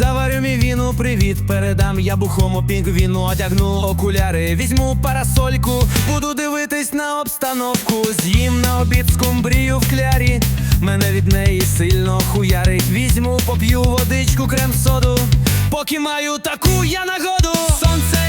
Заварю мівіну, привіт, передам я бухому пінгвіну, одягну окуляри, візьму парасольку, буду дивитись на обстановку. З'їм на обід скумбрію в клярі. Мене від неї сильно хуярить. Візьму, поп'ю водичку, крем-соду. Поки маю таку я нагоду. Сонце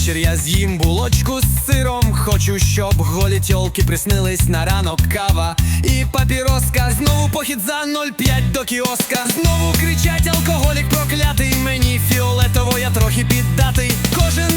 вечір я з'їм булочку з сиром. Хочу, щоб голі тьолки приснились на ранок кава і папіроска. Знову похід за 0,5 до кіоска. Знову кричать алкоголік проклятий. Мені фіолетово, я трохи піддатий. Кожен